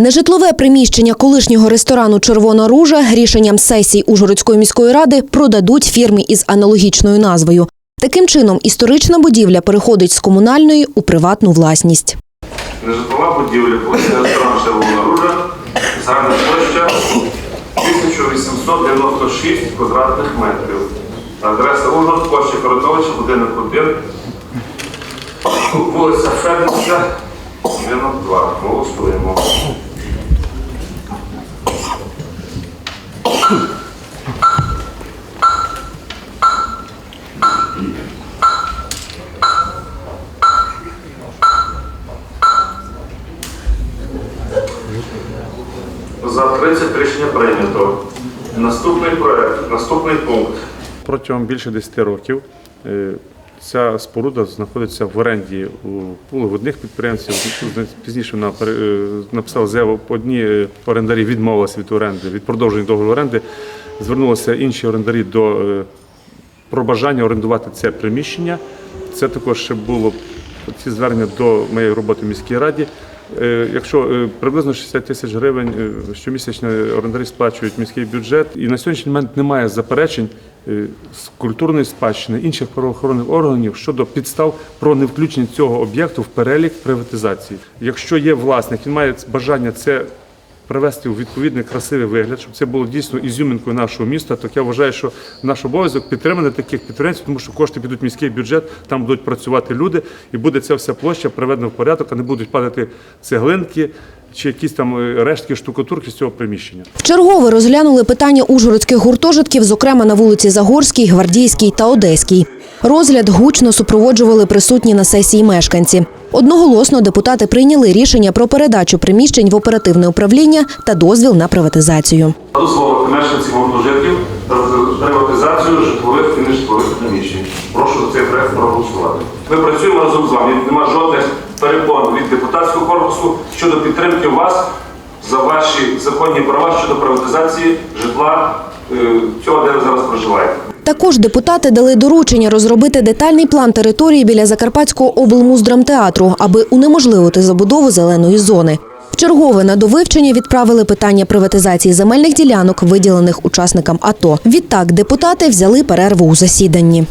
Нежитлове приміщення колишнього ресторану Червона ружа рішенням сесій Ужгородської міської ради продадуть фірмі із аналогічною назвою. Таким чином, історична будівля переходить з комунальної у приватну власність. Нежитлова будівля, вулиця ресторан Червона Ружа, загальна площа 1896 квадратних метрів. Адреса Ужгород, площа Коротовича, будинок 1, вулиця Федиця, будинок 2. Голосуємо. За 30 рішення прийнято. Наступний проект, наступний пункт. Протягом більше 10 років е, ця споруда знаходиться в оренді у в одних підприємців. Пізніше вона е, написала заяву. Одні е, орендарі відмовилися від оренди, від продовження договору оренди. Звернулися інші орендарі до е, про бажання орендувати це приміщення. Це також ще було ці звернення до моєї роботи в міській раді. Е, Якщо е, приблизно 60 тисяч гривень е, щомісячно орендарі сплачують міський бюджет, і на сьогоднішній момент немає заперечень з культурної спадщини інших правоохоронних органів щодо підстав про невключення цього об'єкту в перелік приватизації. Якщо є власник, він має бажання це привести у відповідний красивий вигляд, щоб це було дійсно ізюминкою нашого міста. Так я вважаю, що наш обов'язок підтримати таких підприємців, тому що кошти підуть в міський бюджет, там будуть працювати люди, і буде ця вся площа приведена в порядок, а не будуть падати цеглинки чи якісь там е, рештки штукатурки з цього приміщення. Вчергове розглянули питання ужгородських гуртожитків, зокрема на вулиці Загорській, Гвардійській та Одеській. Розгляд гучно супроводжували присутні на сесії мешканці. Одноголосно депутати прийняли рішення про передачу приміщень в оперативне управління та дозвіл на приватизацію. Дозволити мешканців гуртожитків приватизацію житлових і нежитлових приміщень. Прошу цей проект проголосувати. Ми працюємо разом з вами. Нема жодних перепон від депутатського корпусу щодо підтримки вас за ваші законні права щодо приватизації житла е, цього, де ви зараз проживаєте. Також депутати дали доручення розробити детальний план території біля Закарпатського облмуздрамтеатру, аби унеможливити забудову зеленої зони. Чергове на довивчення відправили питання приватизації земельних ділянок, виділених учасникам АТО. Відтак депутати взяли перерву у засіданні.